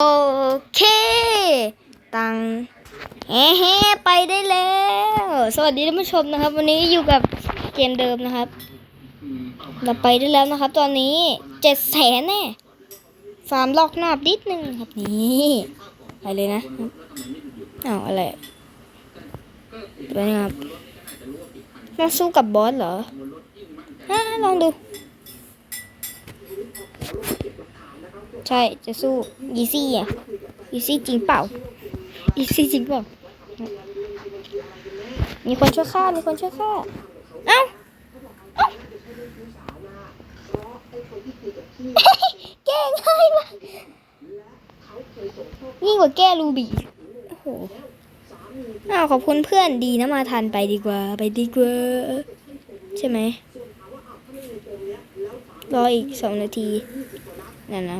โอเค ตังแฮ่แฮ่ไปได้แล้ว สวัสดีท่านผู้ชมนะครับ วันนี้อยู่กับเกมเดิมนะครับ เราไปได้แล้วนะครับ ตอนนี้เจ็ดแสนแน่ฟาร์มลอกนอบนิดนึงครับนี่ไปเลยนะอ้าวอะไรไปนะครับมาสู้กับบอสเหรอฮะลองดู ใช่จะสู้ยีซี่อะยีซี่จริงเปล่ายีซี่จริงเปล่า มีคนช่วยฆ่า มีคนช่วยฆ่าเอ้าเอ้าแก้ง่ายมากยิ่งกว่าแก้รูบีโอ้โหอ้าวขอบคุณเพื่อนดีนะมาทันไปดีกว่า ไปดีกว่า ใช่ไหมรออีกสองนาที นั่นนะ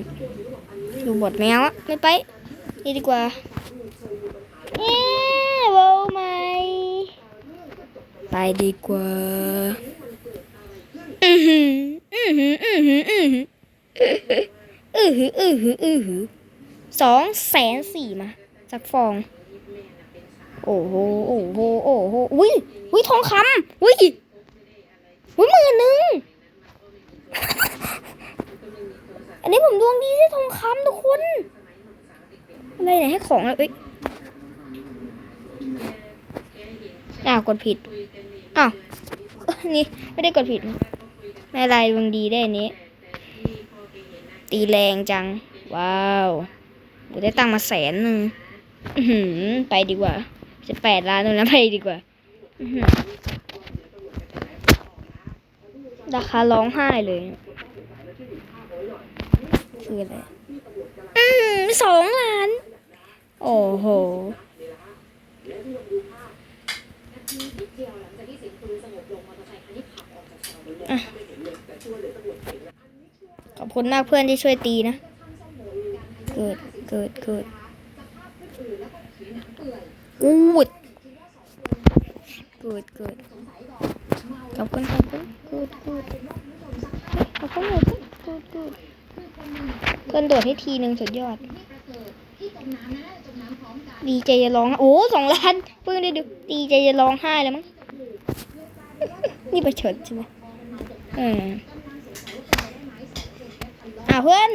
ดูบทแมวอะไม่ไปนี่ดีกว่าเอ๊ะเบไหมไปดีกว่าอือหืออือหืออือหืออือหืออือหืออือหืออือหือสองแสนสี่มาสักฟอง โอ้โหโอ้โหโอ้โหอุ้ยอุ้ยทองคำอุ้ยอุ้ยหมื่นหนึ่ง อันนี้ผมดวงดีที่ทองคำทุกคน อะไรเนี่ยให้ของเลยเอ้ยอ้าวกดผิดอ้าวนี่ไม่ได้กดผิดไม่เป็นไรดวงดีได้อันนี้ ตีแรงจัง ว้าวกูได้ตังมาแสนหนึ่งหือไปดีกว่าจะแปดล้านแล้วนะไปดีกว่าราคาร้องไห้เลย คืออะไร อืมสองล้าน โอ้โหอขอบคุณมากเพื่อนที่ช่วยตีนะ เกิด เกิด เกิดอูดเกิด เกิดขอบคุณขอบคุณกิดกิดขอบคุณขอบคุณกิดกิด เพื่อนโดดให้ทีหนึ่งสุดยอด ดีใจจะร้อง โอ้สองล้านเพิ่งได้ดู ดีใจจะร้องไห้แล้วมั้ง นี่ประชดใช่ไหมเอออะเพื่อน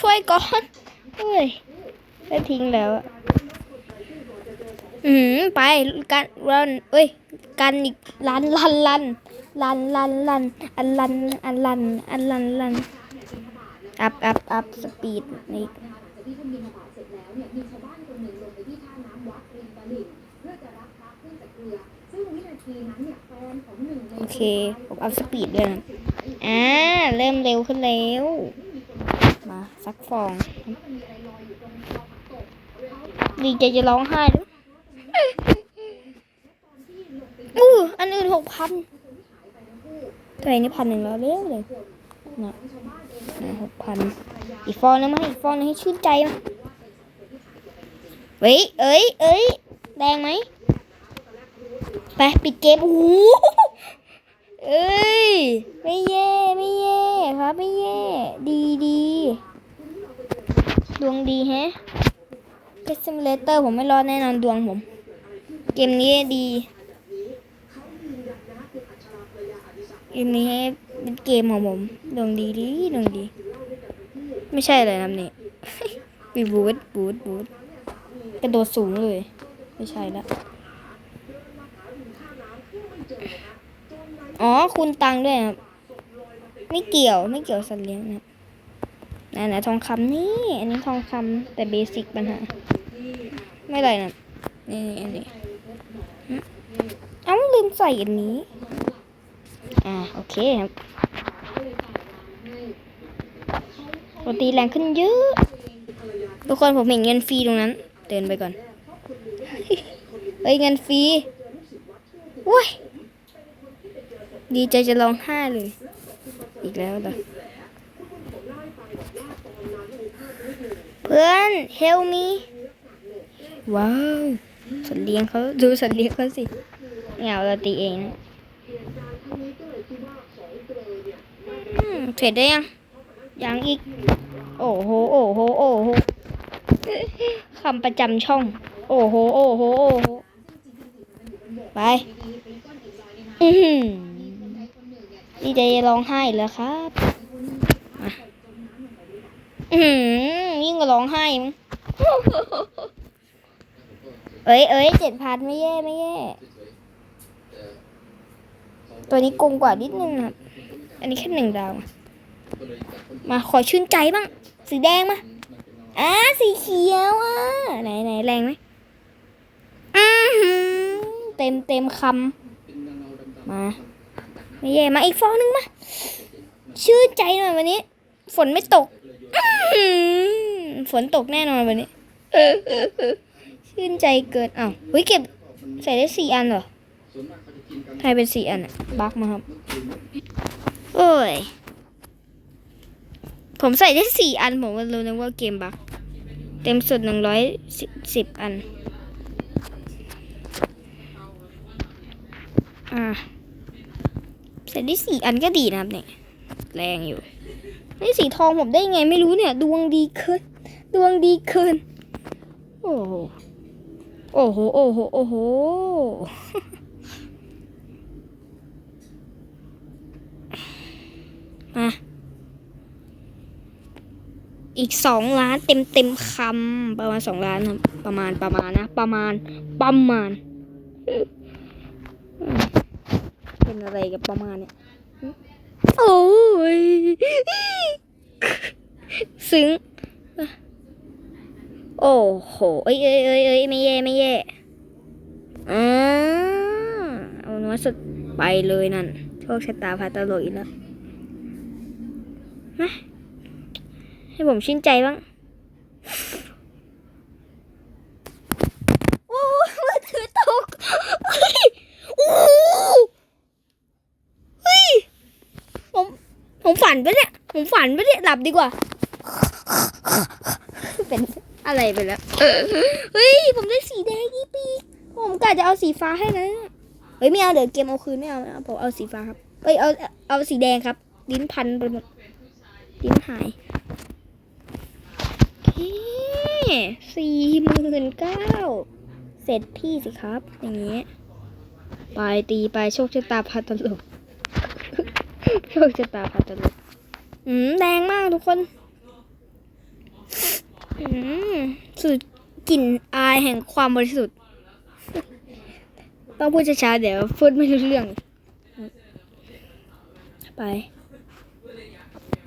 ช่วยก่อนเฮ้ยได้ทิ้งแล้วอะอืมไปกันรันเอ้ยกันอีกลันลันลันลันลันลันอันลันอันลันอันลันลัน อัพอัพอัพสปีดนี่โอเคผมอัพสปีดด้วยนะอ่าเริ่มเร็วขึ้นแล้ว มาสักฟองดีใจจะร้องไห้แล้วอู้อันอื่นหกพันตัวเองนี่พันหนึ่งแล้วเร็วเลยนะ หกพันอีกฟองนึงมาอีกฟองนึงให้ชื่นใจมาเฮ้ยเอ้ยเอ้ยแดงไหมไปปิดเกมโอ้โหเอ้ยไม่แย่ไม่แย่ครับไม่แย่ ดีดีดวงดีแฮะเพชรซิมเลเตอร์ผมไม่รอดแน่นอนดวงผม เกมนี้ดีเกมนี้ เป็นเกมของผมดวงดีดีดวงดี ไม่ใช่เลยนะเนี่มีบูทบูทบูทกระโดดสูงเลย ไม่ใช่ละอ๋อคุณตังค์ด้วยครับไม่เกี่ยวไม่เกี่ยวสัตว์เลี้ยงนะนั่นนะทองคำนี่ อันนี้ทองคำแต่เบสิกปัญหาไม่ไรนะนี่อันนี้เอ้าลืมใส่อันนี้ อ่าโอเคครับโรตีแรงขึ้นเยอะทุกคนผมเห็นเงินฟรีตรงนั้น เดินไปก่อน เฮ้ยเงินฟรีว้ยดีใจจะร้องไห้เลย อีกแล้วเหรอเพื่อน help me ว้าวสัตว์เลี้ยงเขาดูสัตว์เลี้ยงเขาสิไม่เอาเราตีเองนะ เสร็จได้ยัง ยังอีก โอ้โห โอ้โห โอ้โหคำประจำช่อง โอ้โห โอ้โห โอ้โห ไป อือหือดีใจะร้องไห้แล้วครับอือหือยิ่งกว่าร้องไห้มั้งเอ้ยเอ้ยเจ็ดพันไม่แย่ ไม่แย่ ตัวนี้โกงกว่านิดนึงครับ อันนี้แค่หนึ่งดาว มาขอชื่นใจบ้าง สีแดงมาอ่าสีเขียวอะไหนไหนแรงไหมอือหือเต็มเต็มคำมาไม่แย่มาอีกฟองหนึงมาชื่นใจหน่อยวันนี้ ฝนไม่ตกฝนตกแน่นอนวันนี้ชื่นใจเกินอ้าวเฮ้ยเก็บใส่ได้สี่อันเหรอใครเป็นสี่อันอะบักมาครับ โอ้ย ผมใส่ได้สี่อัน ผมก็รู้นะว่าเกมบักเต็มสุดหนึ่งร้อยสิบอัน อ่าใส่ได้สี่อันก็ดีนะครับเนี่ย แรงอยู่นี่สีทองผมได้ไงไม่รู้เนี่ย ดวงดีเกินดวงดีเกิน โอ้โห โอ้โห โอ้โห โอ้โห อีกสองล้านเต็มเต็มคำประมาณสองล้านครับประมาณประมาณนะ ประมาณประมาณ เป็นอะไรกับประมาณเนี่ยโอ้ยซึ้งโอ้โหเอ้ยเอ้ยเอ้ยเอ้ยไม่แย่ไม่แย่อ่าเอาน้อสุดไปเลยนั่นโชคชะตาพาตลกอีกแล้วมา ให้ผมชื่นใจบ้างโอ้ยมือถือตกเฮ้ยโอ้โหเฮ้ยผมผมฝันปะเนี่ย ผมฝันปะเนี่ยหลับดีกว่า เป็นอะไรไปแล้วเฮ้ย ผมได้สีแดงอีปีกผมกะจะเอาสีฟ้าให้นะเฮ้ยไม่เอาเดี๋ยวเกมเอาคืนไม่เอาไม่เอาผมเอาสีฟ้าครับเอ้ยเอาเอาสีแดงครับ ลิ้นพันไปหมดลิ้นหาย โอเคสี่หมื่นเก้าเสร็จพี่สิครับ อย่างเงี้ยไปตีไปโชคชะตาพัดตลก โชคชะตาพัดตลก อืมแรงมากทุกคน อืมสุดกลิ่นอายแห่งความบริสุทธิ์ ต้องพูดช้าๆเดี๋ยวพูดไม่รู้เรื่อง ไป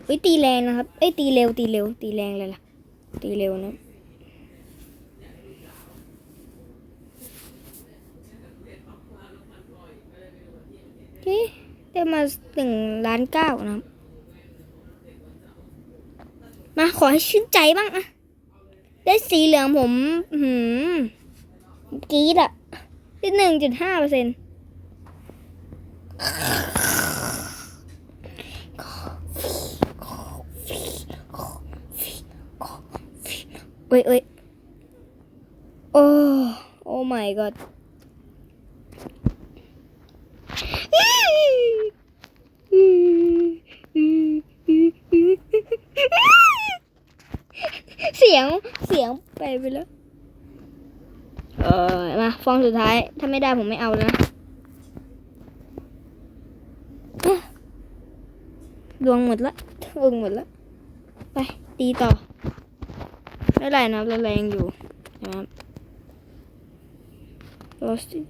เอ้ยตีแรงนะครับ เอ้ยตีเร็วตีเร็วตีแรงเลยล่ะ ตีเร็วนะโอเคได้มาหนึ่งล้านเก้านะ มาขอให้ชื่นใจบ้างอะได้สีเหลืองผมหืมกีดอะได้หนึ่งจุดห้าเปอร์เซ็นต์ อ้ยเอ้ยโอ้โอ้ my god เสียงเสียงไปไปแล้วเออมาฟองสุดท้าย ถ้าไม่ได้ผมไม่เอานะอะดวงหมดละดวงหมดละ ไป ตีต่อ ไม่ไรนะเราแรงอยู่นะครับโรสอี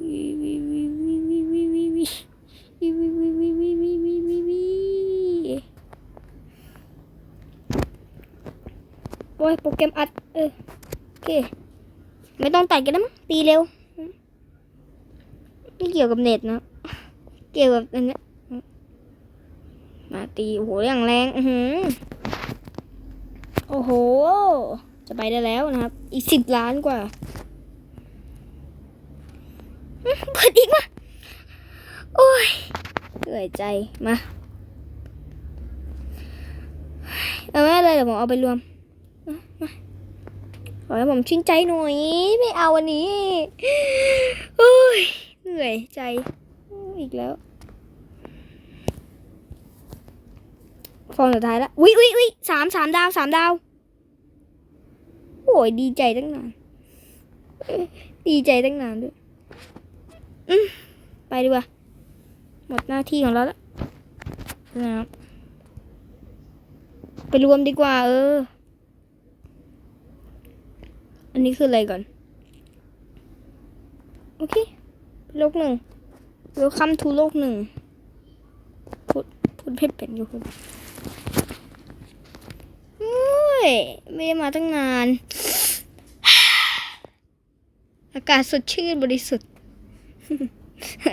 วีวีวีวีวีวีวีวีวีวีวีวีวีวีวีวีวีโอ้ยโปรแกรมอัดเออโอเค ไม่ต้องตัดกันแล้วมั้งตีเร็วไม่เกี่ยวกับเน็ตนะ เกี่ยวกับอันนี้มาตีโอ้โหอย่างแรง อือหือ โอ้โห จะไปได้แล้วนะครับ อีกสิบล้านกว่าเปิดอีกมาโอ้ยเหนื่อยใจ มาเอาไม่เลยเดี๋ยวผมเอาไปรวมมาขอให้ผมชื่นใจหน่อย ไม่เอาวันนี้โอ้ยเหนื่อยใจอีกแล้ว ฟองสุดท้ายแล้ววิวิวิสามสามดาวสามดาว โอ้ยดีใจตั้งนาน ดีใจตั้งนานด้วยอืมไปดีกว่า หมดหน้าที่ของเราแล้วนะครับไปรวมดีกว่า เออ อันนี้คืออะไรก่อน โอเค โลกหนึ่ง Welcome to โลกหนึ่งพูดพูดเพชรเป็นอยู่คนโอ้ย ไม่ได้มาตั้งนาน อากาศสดชื่นบริสุทธิ์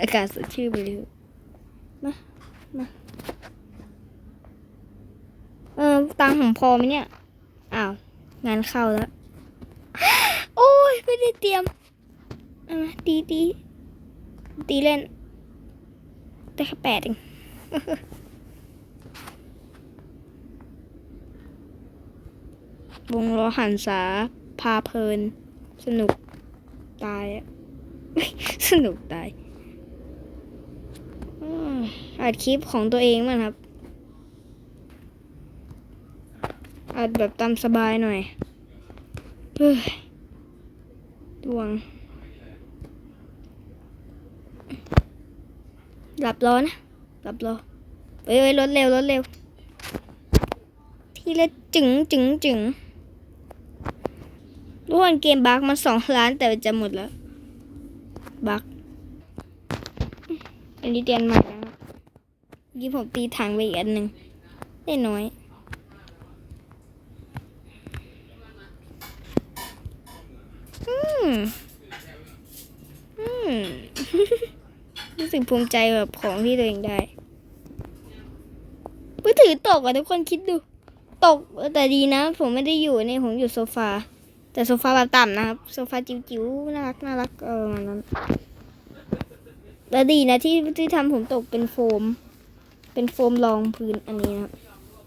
อากาศสดชื่นบริสุทธิ์ มา มา เออตังค์ผมพอไหมเนี่ย อ้าว งานเข้าแล้ว โอ้ย ไม่ได้เตรียมมาตีตีตีเล่นได้แค่แปดเอง วงล้อหันษาพาเพลิน สนุกตาย สนุกตายอัดคลิปของตัวเองมันครับ อัดแบบตามสบายหน่อยเฮ้ยดวง หลับรอนะ หลับรอเอ้ยเอ้ยรถเร็ว รถเร็ว ทีละจึงจึงจึง ทุกคนเกมบักมาสองล้านแต่จะหมดแล้ว บักอันนี้เตียนใหม่นะครับยี่ผมตีถังไปอีกอันหนึ่งได้น้อย อืม อืม รู้สึกภูมิใจแบบของที่ตัวเองได้มือถือตกอะทุกคนคิดดู ตกแต่ดีนะ ผมไม่ได้อยู่ในผมอยู่โซฟา แต่โซฟาแบบต่ำนะครับ โซฟาจิ๋วๆน่ารักน่ารักเออมาณนั้นแล้วดีนะที่ที่ทำผมตกเป็นโฟม เป็นโฟมรองพื้นอันนี้นะ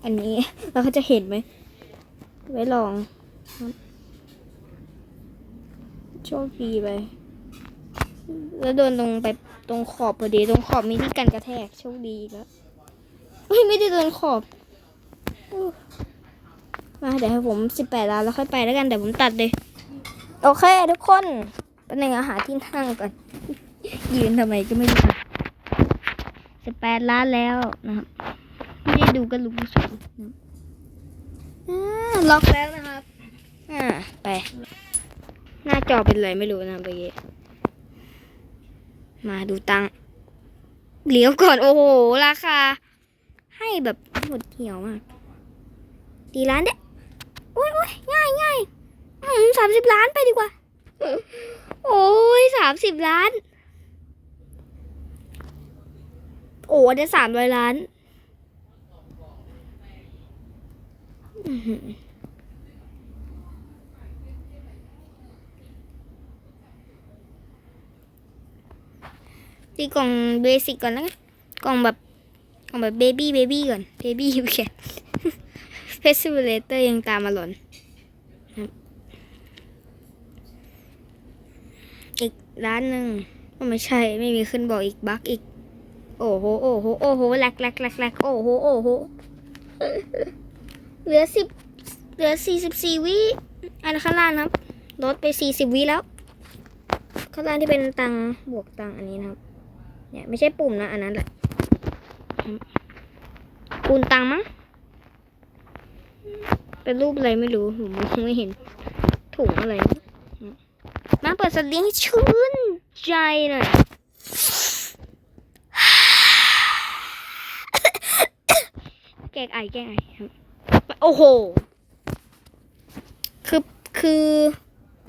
อันนี้แล้วเขาจะเห็นไหมไว้ลองโชคดีไปแล้วโดนตรงไปตรงขอบพอดีตรงขอบมีที่กันกระแทกโชคดีแล้วไม่ได้โดนขอบ มาเดี๋ยวให้ผมสิบแปดล้านแล้วค่อยไปแล้วกันเดี๋ยวผมตัดเลย โอเค ทุกคนเป็นหนึ่งอาหารที่นั่งก่อน ยืนทำไมก็ไม่รู้สิบแปดล้านแล้วนะครับ ไม่ได้ดูก็รู้เฉยล็อกแล้วนะครับ อ่า ไป หน้าจอเป็นไรไม่รู้นะเมื่อกี้มาดูตังค์เลี้ยวก่อน โอ้โห ราคา ให้แบบหมดเหี่ยวมากตีล้านเด้ อ้ยโอ้ยง่ายง่ายสามสิบล้านไปดีกว่า โอ้ยสามสิบล้าน โอ้ได้สามร้อยล้านตีกล่องเบสิกก่อนแล้วกันกล่องแบบกล่องแบบเบบี้เบบี้ก่อนเบบี้ยูแค ทเฟสติวเลเตอร์ยังตามมาหล่นอีกร้านหนึ่งก็ไม่ใช่ไม่มีขึ้นบอกอีกบั๊กอีก โอ้โหโอ้โหโอ้โหแหลกแหลกแหลกแหลกโอ้โหโอ้โหเหลือสิบเหลือสี่สิบสี่วิอันข้างล่างนครับลดไปสี่สิบวิแล้วข้างล่างที่เป็นตังบวกตังอันนี้นะครับ เนี่ยไม่ใช่ปุ่มนะอันนั้นแหละปูนตังมั้ง เป็นรูปอะไรไม่รู้ผมไม่เห็นถุงอะไร มาเปิดสลี้ยงให้ชื่นใจหน่อยแกล้งไอแกล้งไอโอ้โห คือคือ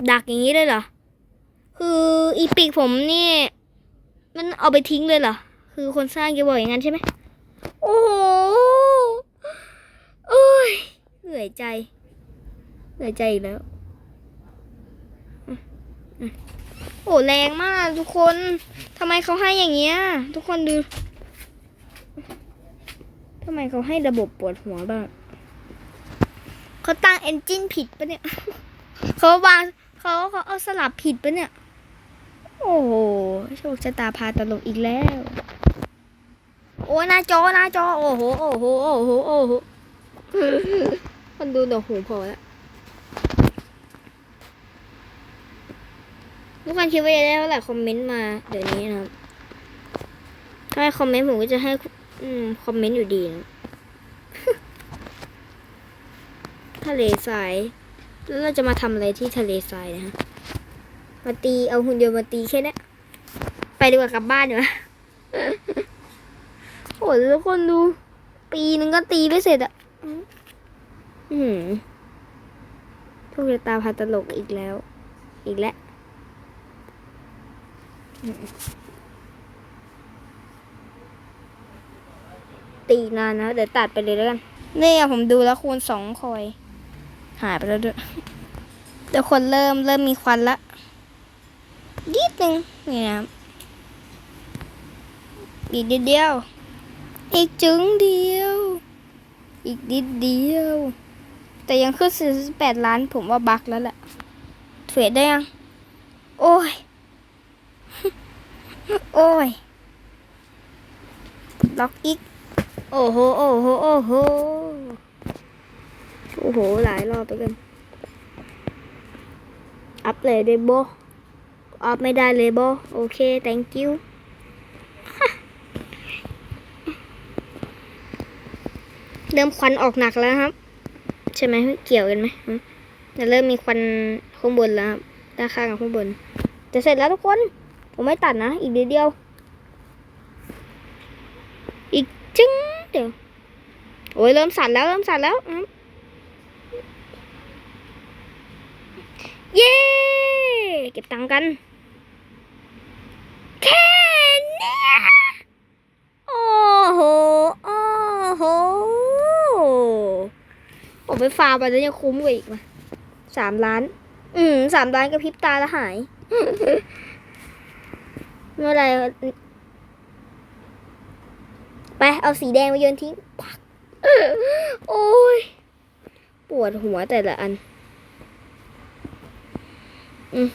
ดักอย่างนี้เลยเหรอ คืออีปีกผมนี่ มันเอาไปทิ้งเลยเหรอ คือคนสร้างจะบอกอย่างนั้นใช่ไหม โอ้โห เหนื่อยใจ เหนื่อยใจอีกแล้วอะอะโอ้แรงมากทุกคนทำไมเขาให้อย่างเงี้ย ทุกคนดูทำไมเขาให้ระบบปวดหัวบ้างเขาตั้งเอนจินผิดปะเนี่ย เขาวางเขาเขาเอาสลับผิดปะเนี่ย โอ้โหโชคชะตาพาตลกอีกแล้ว โอ้หน้าจอหน้าจอ โอ้โห โอ้โห โอ้โห โอ้โห คนดูเดี๋ยวหูพอแล้วทุกคนคิดว่าจะได้เท่าไหร่คอมเมนต์มาเดี๋ยวนี้นะครับ ถ้าให้คอมเมนต์ผมก็จะให้อืมคอมเมนต์อยู่ดีนะทะเลทราย แล้วเราจะมาทำอะไรที่ทะเลทรายนะฮะมาตีเอาหุ่นยนต์มาตีแค่นี้ไปดีกว่ากลับบ้านดีกว่าโอ้ยทุกคนดู ปีนึงก็ตีไม่เสร็จอะ อือหือพวกจะตาพาตลกอีกแล้ว อีกแล้วตีนานนะ เดี๋ยวตัดไปเลยแล้วกันนี่อะผมดูแล้วคูณสองคอย หายไปแล้วด้วยเดี๋ยวคนเริ่มเริ่มมีควันละนิดนึงนี่นะอีกนิดเดียว อีกจึงเดียว อีกนิดเดียว แต่ยังขึ้น 48 ล้าน ผมว่าบักแล้วแหละเทรดได้ยัง โอ้ย โอ้ย ล็อกอีก โอ้โห โอ้โห โอ้โห โอ้โห หลายรอบไปกัน อัพเลยได้โบอัพไม่ได้เลยโบโอเค thank you เริ่มควันออกหนักแล้วครับ ช่ไหมเกี่ยวกันไหมจะเริ่มมีควันข้างบนแล้วครับด้านข้างกับข้างบน จะเสร็จแล้วทุกคน ผมไม่ตัดนะ อีกนิดเดียว อีกจึ้งเดี๋ยว โอ้ยเริ่มสั่นแล้วเริ่มสั่นแล้วเย้ เก็บตังค์กัน แค่เนี้ยโอ้โห โอ้โห ผมไปฟาร์มไปแล้วยังคุ้มกว่าอีกมาสามล้าน อืมสามล้านกระพริบตาแล้วหาย เมื่อไรไปเอาสีแดงไปโยนทิ้งปักโอ้ย ปวดหัวแต่ละอัน อืม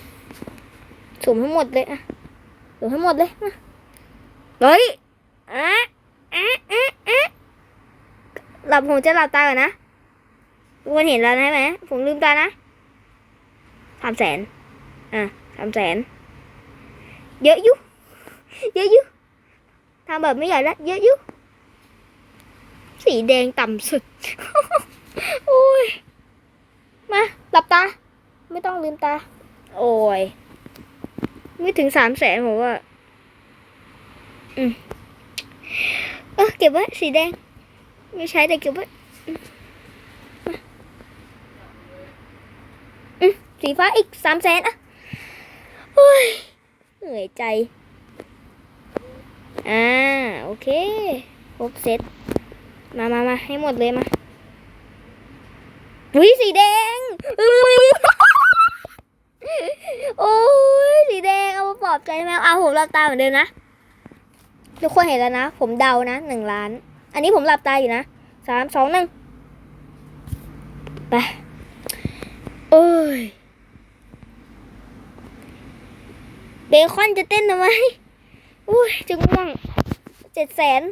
สุ่มให้งหมดเลยอะสุ่มให้งหมดเลยมาเฮ้ยอะอะอะอะหลับผมจะหลับตาก่อนนะ ทุกคนเห็นแล้วใช่ไหมผมลืมตานะสามแสนอะสามแสนเยอะยุเยอะยุทำแบบไม่ใหญ่แล้วเยอะยุสีแดงต่ำสุด โอ้ย มาหลับตา ไม่ต้องลืมตา โอ้ย ไม่ถึงสามแสนผมว่า อืม เออเก็บไว้สีแดง ไม่ใช้แต่เก็บไว้อืมอืม สีฟ้าอีกสามแสนอะโอ้ยเหนื่อยใจ อ่า โอเค ครบเซตมามามาให้หมดเลยมาอุ้ยสีแดง โอ้ยสีแดงเอามาปลอบใจแมวเอาผมหลับตาเหมือนเดิมนะ ทุกคนเห็นแล้วนะ ผมเดานะหนึ่งล้าน อันนี้ผมหลับตาอยู่นะสามสองหนึ่งไป โอ้ย เบคอนจะเต้นทำไมอุ้ยจะง่วงเจ็ดแสน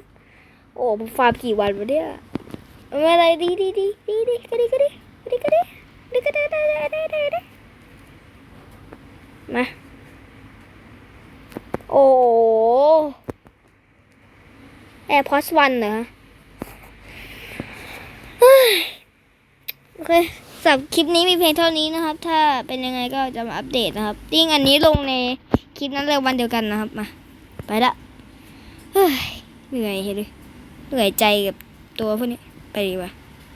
โอ้ฟาร์มกี่วันวะเนี่ยเอามาอะไรดีดีดีดีดีก็ดีก็ดีก็ดีก็ดีดีก็ดีดีดีดีดีมาโอ้แอร์พอสวันเหรอเฮ้ยโอเคสำหรับคลิปนี้มีเพียงเท่านี้นะครับ ถ้าเป็นยังไงก็จะมาอัปเดตนะครับติ้งอันนี้ลงใน คลิปนั้นเลยวันเดียวกันนะครับมาไปละเฮ้ยเหนื่อยเลยเหนื่อยใจกับตัวพวกนี้ไปดีกว่า